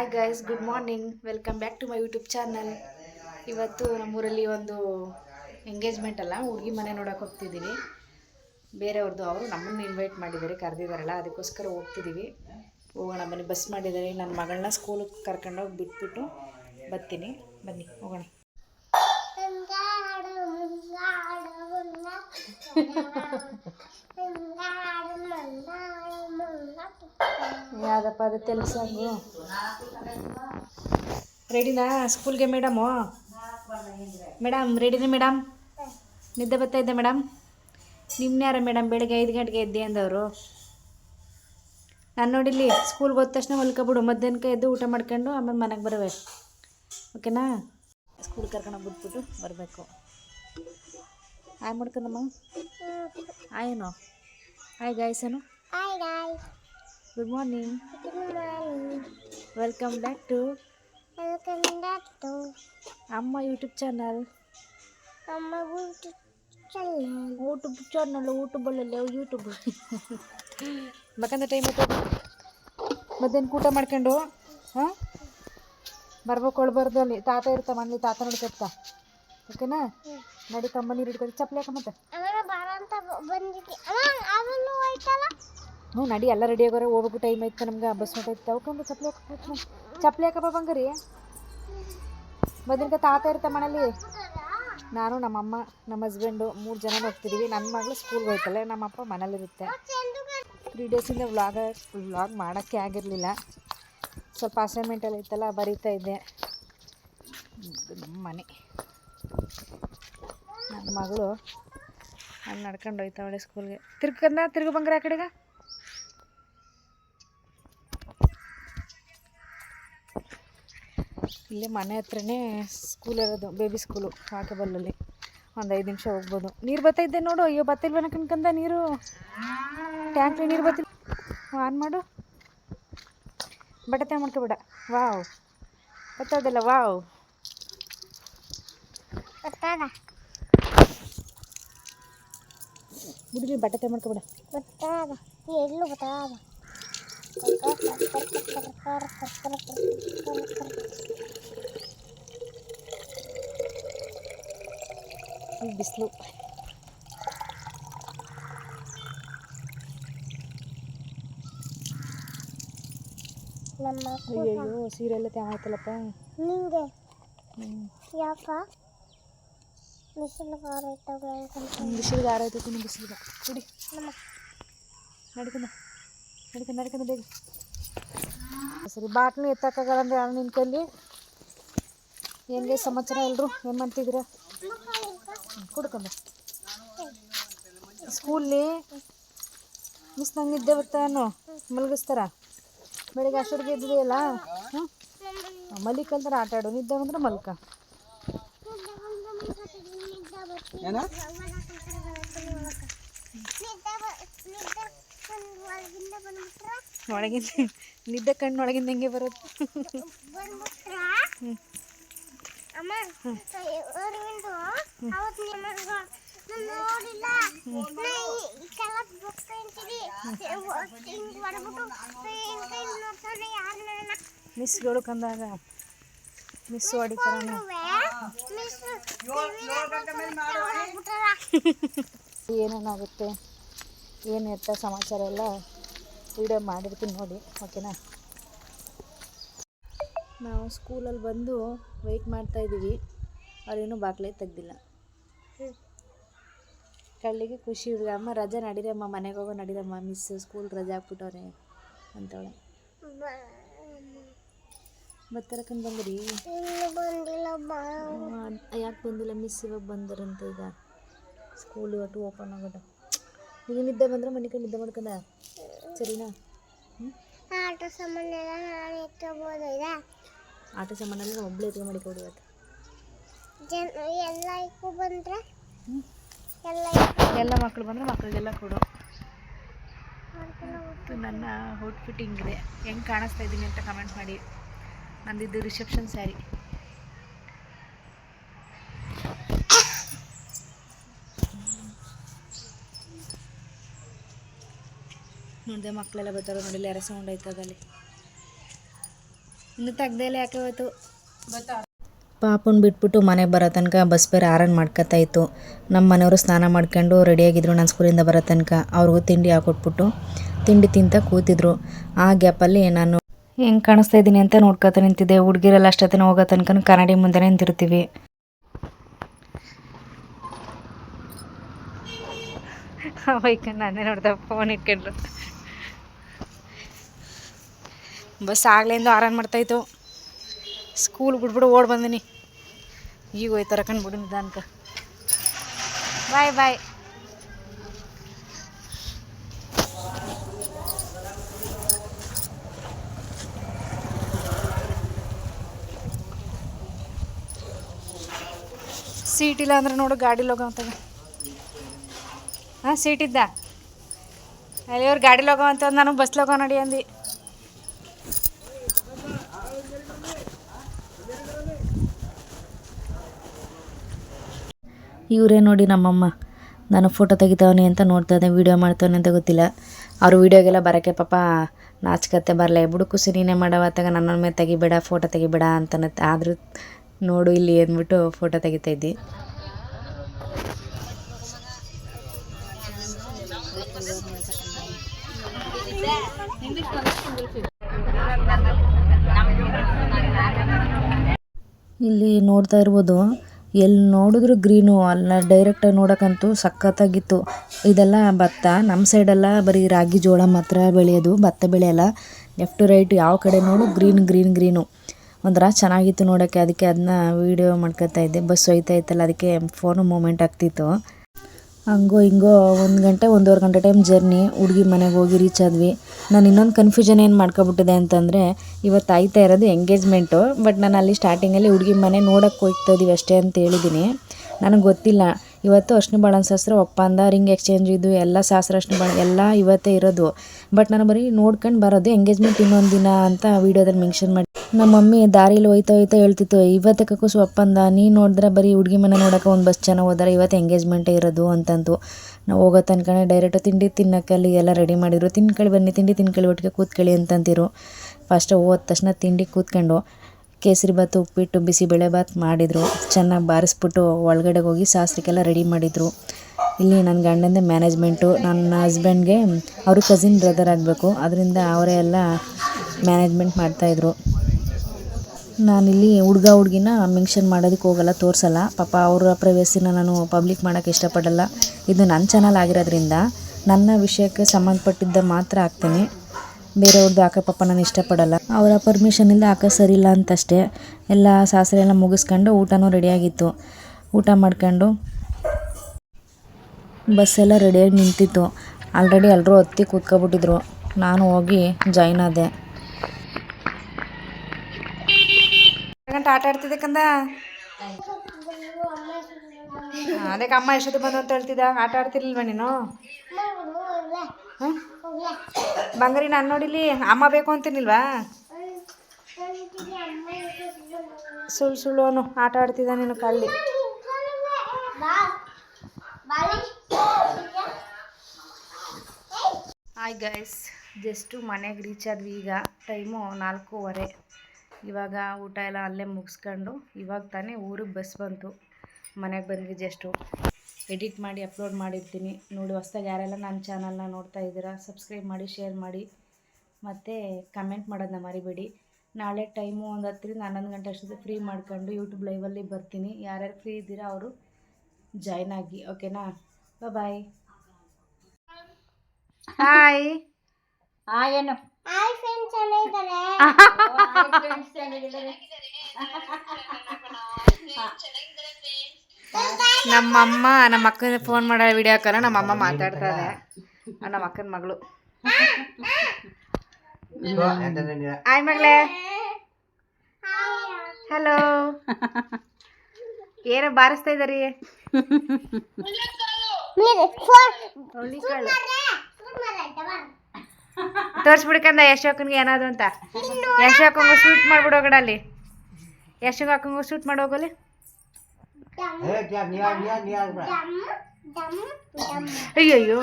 Hi guys good morning welcome back to my YouTube channel ಇವತ್ತು ನಮ್ಮೂರಲ್ಲಿ ಒಂದು engagement ಅಲ್ಲ ಹುಡುಗಿ ಮನೆ ನೋಡೋಕೆ ಹೋಗ್ತಿದ್ದೀವಿ ಬೇರೆಯವ್ರದ್ದು ಅವರು ನಮ್ಮನ್ನು ಇನ್ವೈಟ್ ಮಾಡಿದ್ದಾರೆ ಕರೆದಿದ್ದಾರಲ್ಲ ಅದಕ್ಕೋಸ್ಕರ ಹೋಗ್ತಿದ್ದೀವಿ ಹೋಗೋಣ, ಬನ್ನಿ ಬಸ್ ಮಾಡಿದ್ದಾರೆ. ನನ್ನ ಮಗಳನ್ನ ಸ್ಕೂಲಿಗೆ ಕರ್ಕೊಂಡೋಗಿ ಬಿಟ್ಬಿಟ್ಟು ಬರ್ತೀನಿ. ಬನ್ನಿ, ಹೋಗೋಣ. ಯಾವುದಪ್ಪ ಅದು ತೆಲುಗು ರೆಡಿನಾ ಸ್ಕೂಲ್ಗೆ ಮೇಡಮು? Madam ರೆಡಿನ madam? ನಿದ್ದೆ ಬರ್ತಾ ಇದ್ದೆ ಮೇಡಮ್? ನಿಮ್ಮನ್ನ ಯಾರ ಮೇಡಮ್ ಬೆಳಗ್ಗೆ ಐದು ಗಂಟೆಗೆ ಎದ್ದೆ ಅಂದವರು? ನಾನು ನೋಡಿಲ್ಲಿ ಸ್ಕೂಲ್ಗೆ ಹೋದ ತಕ್ಷಣ ಮಲ್ಕೊಬಿಡು ಮಧ್ಯಾಹ್ನಕ್ಕೆ ಎದ್ದು ಊಟ ಮಾಡ್ಕೊಂಡು ಆಮೇಲೆ ಮನೆಗೆ ಬರುವೆ. ಓಕೆನಾ? ಸ್ಕೂಲ್ ಕರ್ಕೊಂಡು ಬಿಟ್ಬಿಟ್ಟು ಬರಬೇಕು. ಆಯ್ ಮಾಡ್ಕೊಂಡಮ್ಮ. ಆಯೇನು hi ಗಾಯ್ಸನು hi guys, good morning. Welcome back to welcome back to ಅಮ್ಮ ಯೂಟ್ಯೂಬ್ ಚಾನಲ್ ಅಮ್ಮ ಯೂಟ್ಯೂಬ್ ಚಾನಲ್ ಯೂಟ್ಯೂಬ್ ಚಾನಲ್ ಯೂಟ್ಯೂಬಲ್ಲಿ ಯೂಟ್ಯೂಬ್ ಮಕ್ಕಂದ ಟೈಮ್ ಆಯ್ತು. ಮಧ್ಯಾಹ್ನ ಊಟ ಮಾಡ್ಕೊಂಡು ಹಾಂ? ಬರ್ಬೇಕು ಕೊಳ್ಬಾರ್ದು ಅಲ್ಲಿ. ತಾತ ಇರ್ತಾ ಮನೇಲಿ ತಾತ ನೋಡ್ಕೊತ. ಓಕೆನಾ? ನಡಿ ತಮ್ಮ ನೀರು ಹಿಡ್ಕೊಂಡು ಚಪ್ಪಲಿ ಹಾಕ ಮತ್ತೆ. ಅವನ ಬಾರ ಅಂತ ಬಂದಿದ್ದೆ. ಅವನು ಹೋಯ್ತಲ್ಲ? ಹ್ಞೂ, ನಡಿ, ಎಲ್ಲ ರೆಡಿ ಆಗೋರೆ ಹೋಗ್ಬೇಕು ಟೈಮ್ ಆಯ್ತು ನಮ್ಗೆ ಬಸ್ ಹೊಂಟೈತೆ ಅವಕಂದು ಚಪ್ಪಲಿ ಹಾಕೋ ಚಪ್ಪಲಿ ಹಾಕಪ್ಪ ಬಂಗರಿ ಮಧ್ಯಾಹ್ನ ತಾತ ಇರ್ತ ಮನೇಲಿ. ನಾನು ನಮ್ಮಮ್ಮ ನಮ್ಮ ಹಸ್ಬೆಂಡು ಮೂರು ಜನ ಹೋಗ್ತಿದ್ದೀವಿ ನನ್ನ ಮಗಳು ಸ್ಕೂಲ್ಗೆ ಹೋಯ್ತಲ್ಲ ನಮ್ಮಪ್ಪ ಮನೇಲಿರುತ್ತೆ. ತ್ರೀ ಡೇಸಿಂದ ವ್ಲಾಗ ವ್ಲಾಗ್ ಮಾಡೋಕ್ಕೆ ಆಗಿರಲಿಲ್ಲ. ಸ್ವಲ್ಪ ಅಸೈನ್ಮೆಂಟಲ್ಲಿ ಇತ್ತಲ್ಲ, ಬರೀತಾ ಇದ್ದೆ. ಮನೆ. ನನ್ನ ಮಗಳು ನಾನು ನಡ್ಕೊಂಡು ಹೋಯ್ತಾವಳೆ ಸ್ಕೂಲ್ಗೆ ತಿರ್ಗಂದ ತಿರ್ಗಿ ಬಂಗ್ರೆ ಆ ಕಡೆಗೆ? ಇಲ್ಲೇ ಮನೆ ಹತ್ರನೇ ಸ್ಕೂಲ್ ಇರೋದು ಬೇಬಿ ಸ್ಕೂಲು ವಾಕಬಲ್ಲಲ್ಲಿ ಒಂದು ಐದು ನಿಮಿಷ ಹೋಗ್ಬೋದು. ನೀರು ಬರ್ತಾ ಇದ್ದೆ ನೋಡು, ಅಯ್ಯೋ ಬತ್ತಿಲ್ವನ ಕಣ್ಕಂದ ನೀರು? ಟ್ಯಾಂಕ್ಲಿ ನೀರು ಬತ್ತಿಲ್ಲ ಆನ್ ಮಾಡು. ಬಟ್ಟೆ ಮಾಡ್ಕೊಬೇಡ ವಾವ್. ಬರ್ತದಲ್ಲ ವಾವ್. ಬಿಡಿ ಬಟ್ಟೆ ಮಾಡ್ಕೊಬೇಡ ಎಲ್ಲೂ ಗೊತ್ತಾದ ಬಿಸಿಲು ನಮ್ಮ ಅಯ್ಯಯ್ಯೋ ಸೀರೆ ಎಲ್ಲ ಆಯ್ತಲ್ಲಪ್ಪ. ನಿಂಗೆ? ಯಾಕ ಬಿಸಿಲು ಬಿಸಿಲು ಗಾರ ನಿಮ್ಮ ಬಿಸಿಲು ಕುಡಿ. ನಡ್ಕೊಂಡ ನಡ್ಕೊಂಡು ನಡ್ಕೊಂಡು ಬೇಗ. ಸರಿ ಬಾಟ್ನು ಎತ್ತಕ್ಕಾಗಲ್ಲ ಅಂದ್ರೆ ಯಾರು ನಿನ್ನ ಕೈಲಿ ಹೆಂಗೆ ಸಮಾಚಾರ ಎಲ್ಲರೂ ಏನು ಮಾಡ್ತಿದ್ದೀರಾ? ಕುಡ್ಕೊಂಡ. ಸ್ಕೂಲ್ಲಿ ಮಿಸ್ ನಂಗೆ ನಿದ್ದೆ ಬರ್ತಾನು ಮಲಗಿಸ್ತಾರ? ಬೆಳಿಗ್ಗೆ ಅಷ್ಟೊತ್ತಿಗೆ ಇದ್ದಿದೆಯಲ್ಲ ಹ್ಞೂ ಮಲಿಕಲ್ತಾರ ಆಟ ಆಡು. ನಿದ್ದೆ ಬಂದ್ರೆ ಮಲ್ಕ. ಒಳಗಿಂದ ನಿದ್ದೆ ಕಣ್ಣು ಒಳಗಿಂದ ಹೆಂಗೆ ಬರುತ್ತೆ? ಮಿಸ್ಗಳು ಕಂದಾಗ ಮಿಸ್ ಹೊಡಿತಾರ ಮಿಸ್ ಏನೇನಾಗುತ್ತೆ? ಏನು ಎತ್ತ ಸಮಾಚಾರ ಎಲ್ಲ ವಿಡಿಯೋ ಮಾಡಿರ್ತೀನಿ ನೋಡಿ ಓಕೆನಾ ನಾವು ಸ್ಕೂಲಲ್ಲಿ ಬಂದು ವೆಯ್ಟ್ ಮಾಡ್ತಾ ಇದ್ದೀವಿ. ಅವ್ರೇನು ಬಾಗ್ಲೇ ತೆಗ್ದಿಲ್ಲ. ಕಳ್ಳಿಗೆ ಖುಷಿ ಹುಡುಗ ಅಮ್ಮ ರಜೆ ನಡೀರಮ್ಮ ಮನೆಗೆ ಹೋಗೋ ನಡೀರಮ್ಮ ಮಿಸ್ ಸ್ಕೂಲ್ ರಜೆ ಹಾಕ್ಬಿಟ್ಟವ್ರೆ ಅಂತವಳೆ. ಬರ್ತಾರಕ್ಕಂದು ಬಂದ್ರಿ? ಯಾಕೆ ಬಂದಿಲ್ಲ? ಮಿಸ್ ಇವಾಗ ಬಂದರಂತ ಈಗ. ಸ್ಕೂಲ್ ಇವತ್ತು ಓಪನ್ ಆಗೋದು. ಈಗ ನಿದ್ದೆ ಬಂದ್ರೆ? ಮನೆ ಕಡೆ ನಿದ್ದೆ ಮಾಡ್ಕೊಂಡ ಸರಿನಾ? ಆಟ ಸಾಮಾನೆಲ್ಲ ನಾನು ಎತ್ತಬೋದು ಆಟ ಸಾಮಾನಲ್ಲಿ ಒಬ್ಬಳೇ ಮಾಡಿ ಮಾಡಿಕೊಡಿ ಇವತ್ತು. ಜನ ಎಲ್ಲ ಇಕ್ಕು ಬಂದ್ರೆ? ಎಲ್ಲ ಎಲ್ಲ ಮಕ್ಕಳು ಬಂದರೆ ಮಕ್ಕಳಿಗೆಲ್ಲ ಕೊಡು. ಇದು ನನ್ನ ಫಿಟ್ಟಿಂಗ್ ಇದೆ. ಹೆಂಗೆ ಕಾಣಿಸ್ತಾ ಇದ್ದೀನಿ ಅಂತ ಕಮೆಂಟ್ ಮಾಡಿ. ನಂದಿದ್ದು ರಿಸೆಪ್ಷನ್ ಸ್ಯಾರಿ ನೋಡಿದೆ ಮಕ್ಕಳೆಲ್ಲ ಬರ್ತಾರೆ ನೋಡಿಲ್ಲ ಯಾರ ಸೌಂಡ್ ಆಯ್ತದ ಅಲ್ಲಿ ಇನ್ನು ತೆಗ್ದೇಲೆ ಯಾಕೆ ಹೋಯ್ತು? ಪಾಪನ್ ಬಿಟ್ಬಿಟ್ಟು ಮನೆಗೆ ಬರೋ ತನಕ ಬಸ್ ಬೇರೆ ಆರನ್ ಮಾಡ್ಕೊತಾ ಇತ್ತು. ನಮ್ಮ ಮನೆಯವರು ಸ್ನಾನ ಮಾಡ್ಕೊಂಡು ರೆಡಿಯಾಗಿದ್ರು ನಾನು ಸ್ಕೂಲಿಂದ ಬರೋ ತನಕ. ಅವ್ರಿಗೂ ತಿಂಡಿ ಹಾಕೊಟ್ಬಿಟ್ಟು ತಿಂಡಿ ತಿಂತ ಕೂತಿದ್ರು. ಆ ಗ್ಯಾಪಲ್ಲಿ ನಾನು ಹೆಂಗೆ ಕಾಣಿಸ್ತಾ ಇದ್ದೀನಿ ಅಂತ ನೋಡ್ಕೊತ ನಿಂತಿದ್ದೆ. ಹುಡುಗಿರೆಲ್ಲ ಅಷ್ಟೊತ್ತಿನ ಹೋಗೋ ತನಕ ಕನ್ನಡಿ ಮುಂದೆ ನಿಂತಿರ್ತೀವಿ. ಅವೈಕ ನಾನೇ ನೋಡ್ದೆ ಫೋನ್ ಇಟ್ಕೊಂಡ್ರು ಬಸ್ ಆಗ್ಲಿಂದ ಆರಾನ್ ಮಾಡ್ತಾಯಿತ್ತು ಸ್ಕೂಲ್ ಬಿಟ್ಬಿಟ್ಟು ಓಡ್ ಬಂದಿನಿ. ಈಗ ಹೋಯ್ತಾರ ಕಂಡ್ಬಿಡು ನಿಧಾನಕ. ಬಾಯ್ ಬಾಯ್ ಸೀಟ್ ಇಲ್ಲ ಅಂದ್ರೆ ನೋಡು ಗಾಡಿಲಿ ಹೋಗೋಂತಾಗ ಹಾಂ ಸೀಟ್ ಇದ್ದ. ಅಲ್ಲಿ ಅವ್ರು ಗಾಡಿಲಿ ಹೋಗೋ ಅಂತ ನಾನು ಬಸ್ ಹೋಗೋ ನಡಿ ಇವರೇ ನೋಡಿ ನಮ್ಮಮ್ಮ, ನಾನು ಫೋಟೋ ತೆಗಿತಾವನಿ ಅಂತ ನೋಡ್ತಾ ಇದ್ದೆ ವೀಡಿಯೋ ಮಾಡ್ತಾವನೆ ಅಂತ ಗೊತ್ತಿಲ್ಲ. ಅವ್ರು ವೀಡಿಯೋಗೆಲ್ಲ ಬರೋಕ್ಕೆ ಪಾಪ ನಾಚ್ಕತ್ತೆ, ಬರಲೇ ಬಿಡು ಖುಷಿ ನೀನೇ ಮಾಡವತ್ತಾಗ ನನ್ನ ಮೇಲೆ ತೆಗಿಬೇಡ ಫೋಟೋ ತೆಗಿಬೇಡ ಅಂತ ಆದರೂ ನೋಡು, ಇಲ್ಲಿ ಅಂದ್ಬಿಟ್ಟು ಫೋಟೋ ತೆಗಿತಾ ಇದ್ದಿ. ಇಲ್ಲಿ ನೋಡ್ತಾ ಇರ್ಬೋದು ಎಲ್ಲಿ ನೋಡಿದ್ರು ಗ್ರೀನು ಅಲ್ಲ ಡೈರೆಕ್ಟಾಗಿ ನೋಡೋಕ್ಕಂತೂ ಸಖತ್ತಾಗಿತ್ತು. ಇದೆಲ್ಲ ಭತ್ತ ನಮ್ಮ ಸೈಡೆಲ್ಲ ಬರೀ ರಾಗಿ ಜೋಳ ಮಾತ್ರ ಬೆಳೆಯೋದು, ಭತ್ತ ಬೆಳೆಯಲ್ಲ. ಲೆಫ್ಟ್ ರೈಟ್ ಯಾವ ಕಡೆ ನೋಡು ಗ್ರೀನ್ ಗ್ರೀನ್, ಗ್ರೀನು. ಒಂಥರ ಚೆನ್ನಾಗಿತ್ತು ನೋಡೋಕ್ಕೆ, ಅದಕ್ಕೆ ಅದನ್ನ ವೀಡಿಯೋ ಮಾಡ್ಕೊತಾ ಇದ್ದೆ. ಬಸ್ ಹೋಯ್ತಾ ಇತ್ತಲ್ಲ, ಅದಕ್ಕೆ ಫೋನು ಮೂಮೆಂಟ್ ಆಗ್ತಿತ್ತು. ಹಂಗೋ ಹಿಂಗೋ ಒಂದು ಗಂಟೆ, ಒಂದೂವರೆ ಗಂಟೆ ಟೈಮ್ ಜರ್ನಿ ಹುಡುಗಿ ಮನೆಗೆ ಹೋಗಿ ರೀಚ್ ಆದ್ವಿ. ನಾನು ಇನ್ನೊಂದು ಕನ್ಫ್ಯೂಷನ್ ಏನು ಮಾಡ್ಕೊಬಿಟ್ಟಿದೆ ಅಂತಂದರೆ ಇವತ್ತು ಆಯ್ತಾ ಇರೋದು ಎಂಗೇಜ್ಮೆಂಟು ಬಟ್ ನಾನು ಅಲ್ಲಿ ಸ್ಟಾರ್ಟಿಂಗಲ್ಲಿ ಹುಡುಗಿ ಮನೆ ನೋಡೋಕ್ಕೆ ಹೋಗ್ತಾ ಇದ್ದೀವಿ ಅಷ್ಟೇ ಅಂತ ಹೇಳಿದ್ದೀನಿ ನನಗೆ ಗೊತ್ತಿಲ್ಲ. ಇವತ್ತು ಅರ್ಶಿನ ಬಾಳನ ಶಾಸ್ತ್ರ ಒಪ್ಪಂದ ರಿಂಗ್ ಎಕ್ಸ್ಚೇಂಜ್ ಇದು, ಎಲ್ಲ ಸಾಸ್ರ ಅಷ್ಟು ಬಾಳ ಎಲ್ಲ ಇವತ್ತೇ ಇರೋದು. ಬಟ್ ನಾನು ಬರೀ ನೋಡ್ಕೊಂಡು ಬರೋದು ಎಂಗೇಜ್ಮೆಂಟ್ ಇನ್ನೊಂದು ದಿನ ಅಂತ ವೀಡಿಯೋದಲ್ಲಿ ಮೆನ್ಷನ್ ಮಾಡಿ ನಮ್ಮ ಮಮ್ಮಿ ದಾರಿಲಿ ಹೋಯ್ತಾ ಹೋಯ್ತಾ ಹೇಳ್ತಿತ್ತು ಇವತ್ತೇ ಕಕ್ಕುಸು ಒಪ್ಪಂದ ನೀನು ನೋಡಿದ್ರೆ ಬರೀ ಹುಡುಗಿ ಮನೆ ನೋಡೋಕೆ ಒಂದು ಬಸ್ ಜನ ಹೋದಾರೆ, ಇವತ್ತು ಎಂಗೇಜ್ಮೆಂಟೇ ಇರೋದು ಅಂತಂತು ನಾವು ಹೋಗೋ ತನಕನೇ ಡೈರೆಕ್ಟ್ ತಿಂಡಿ ತಿನ್ನೋಕಲ್ಲಿ ಎಲ್ಲ ರೆಡಿ ಮಾಡಿದ್ರು. ತಿನ್ಕೊಳ್ಳಿ ಬನ್ನಿ, ತಿಂಡಿ ತಿನ್ಕೊಳ್ಳಿ ಒಟ್ಟಿಗೆ ಕೂತ್ಕೊಳ್ಳಿ ಅಂತಂತಿರು ಫಸ್ಟ್ ಹೋದ ತಕ್ಷಣ ತಿಂಡಿ ಕೂತ್ಕೊಂಡು ಕೇಸರಿ ಬಾತು ಉಪ್ಪಿಟ್ಟು, ಬಿಸಿಬೇಳೆ ಬಾತ್ ಮಾಡಿದರು. ಚೆನ್ನಾಗಿ ಬಾರಿಸ್ಬಿಟ್ಟು ಒಳಗಡೆ ಹೋಗಿ ಶಾಸ್ತ್ರಕ್ಕೆಲ್ಲ ರೆಡಿ ಮಾಡಿದರು. ಇಲ್ಲಿ ನನ್ನ ಗಂಡಂದೇ ಮ್ಯಾನೇಜ್ಮೆಂಟು ನನ್ನ ಹಸ್ಬೆಂಡ್ಗೆ ಅವರು ಕಸಿನ್ ಬ್ರದರ್ ಆಗಬೇಕು. ಅದರಿಂದ ಅವರೇ ಎಲ್ಲ ಮ್ಯಾನೇಜ್ಮೆಂಟ್ ಮಾಡ್ತಾಯಿದ್ರು ನಾನಿಲ್ಲಿ ಹುಡುಗ ಹುಡುಗಿನ ಮೆನ್ಷನ್ ಮಾಡೋದಕ್ಕೆ ಹೋಗಲ್ಲ, ತೋರಿಸಲ್ಲ. ಪಾಪ ಅವರ ಪ್ರೈವೇಸಿನ ನಾನು ಪಬ್ಲಿಕ್ ಮಾಡೋಕ್ಕೆ ಇಷ್ಟಪಡಲ್ಲ. ಇದು ನನ್ನ ಚಾನಲ್ ಆಗಿರೋದ್ರಿಂದ ನನ್ನ ವಿಷಯಕ್ಕೆ ಸಂಬಂಧಪಟ್ಟಿದ್ದ ಮಾತ್ರ ಹಾಕ್ತೀನಿ. ಬೇರೆಯವ್ರದ್ದು ಹಾಕೋ ಪಾಪ ನಾನು ಇಷ್ಟಪಡಲ್ಲ. ಅವರ ಪರ್ಮಿಷನ್ ಇಲ್ಲ ಹಾಕೋ ಸರಿ ಇಲ್ಲ ಅಂತಷ್ಟೇ. ಎಲ್ಲ ಸಾಸರೆ ಎಲ್ಲ ಮುಗಿಸ್ಕೊಂಡು ಊಟನೂ ರೆಡಿಯಾಗಿತ್ತು ಊಟ ಮಾಡ್ಕೊಂಡು ಬಸ್ಸೆಲ್ಲ ರೆಡಿಯಾಗಿ ನಿಂತಿತ್ತು. ಆಲ್ರೆಡಿ ಎಲ್ಲರೂ ಹತ್ತಿ ಕೂತ್ಕೊಬಿಟ್ಟಿದ್ರು. ನಾನು ಹೋಗಿ ಜಾಯ್ನ್ ಆದೆ. ಗಂಟೆ ಆಟ ಆಡ್ತಿದ್ದಕ್ಕಂದ ಅದಕ್ಕೆ ಅಮ್ಮ ಎಷ್ಟೊತ್ತು ಬಂದು ಅಂತ ಹೇಳ್ತಿದ್ದ. ಆಟ ಆಡ್ತಿರ್ಲಿಲ್ವ ನೀನು? ಬಂಗಾರಿ ನಾನು ನೋಡಿಲಿ ಅಮ್ಮ ಬೇಕು ಅಂತಿರ್ಲಿಲ್ವಾ? ಸುಳ್ಳು ಸುಳ್ಳು ಅವನು ಆಟ ಆಡ್ತಿದ್ದ ನೀನು ಕಳ್ಳಿ. ಹಾಯ್ ಗೈಸ್ ಜಸ್ಟು ಮನೆಗೆ ರೀಚ್ ಆದ್ವಿ ಈಗ. ಟೈಮು ನಾಲ್ಕೂವರೆ. ಇವಾಗ ಊಟ ಎಲ್ಲ ಅಲ್ಲೇ ಮುಗಿಸ್ಕೊಂಡು ಇವಾಗ ತಾನೇ ಊರಿಗೆ ಬಸ್ ಬಂತು. ಮನೆಗೆ ಬಂದ್ವಿ ಜಸ್ಟು ಎಡಿಟ್ ಮಾಡಿ ಅಪ್ಲೋಡ್ ಮಾಡಿರ್ತೀನಿ. ನೋಡಿ ಹೊಸ್ದಾಗಿ ಯಾರೆಲ್ಲ ನನ್ನ ಚಾನಲ್ನ ನೋಡ್ತಾ ಇದ್ದೀರಾ ಸಬ್ಸ್ಕ್ರೈಬ್ ಮಾಡಿ ಶೇರ್ ಮಾಡಿ. ಮತ್ತು ಕಮೆಂಟ್ ಮಾಡೋದನ್ನ ಮರಿಬೇಡಿ. ನಾಳೆ ಟೈಮು ಒಂದು ಹತ್ತರಿಂದ ಹನ್ನೊಂದು ಗಂಟೆ ಅಷ್ಟೊತ್ತು ಫ್ರೀ ಮಾಡ್ಕೊಂಡು ಯೂಟ್ಯೂಬ್ ಲೈವಲ್ಲಿ ಬರ್ತೀನಿ. ಯಾರ್ಯಾರು ಫ್ರೀ ಇದ್ದೀರಾ ಅವರು ಜಾಯ್ನ್ ಆಗಿ ಓಕೆನಾ ಬಾಯ್ ಹಾಯ್ ಏನು? ಹಾಯ್ ಫ್ರೆಂಡ್ಸ್ ಚೆನ್ನಾಗಿದ್ದಾರೆ ನಮ್ಮಮ್ಮ ನಮ್ಮ ಅಕ್ಕನ ಫೋನ್ ಮಾಡೋ ವಿಡಿಯೋ ಹಾಕೋಣ. ನಮ್ಮಮ್ಮ ಮಾತಾಡ್ತಾರೆ ನಮ್ಮ ಅಕ್ಕನ ಮಗಳು. ಆಯ್ ಮಗಳೇ. ಹಲೋ ಏನೋ ಬಾರಿಸ್ತಾ ಇದ್ದಾರೆ? ಹುಳ್ಳಿಕಾಳು ತೋರಿಸ್ಬಿಡ್ಕಂದ ಯಶೋಕನ್ಗೆ ಏನಾದ್ರು ಅಂತ ಯಶೋಕಂಗು ಸ್ವೀಟ್ ಮಾಡ್ಬಿಡೋಗಡ ಅಲ್ಲಿ ಯಶೋಗ ಹಾಕಂಗ ಸ್ವೀಟ್ ಮಾಡೋಗಲಿ ಅಯ್ಯಯ್ಯೋ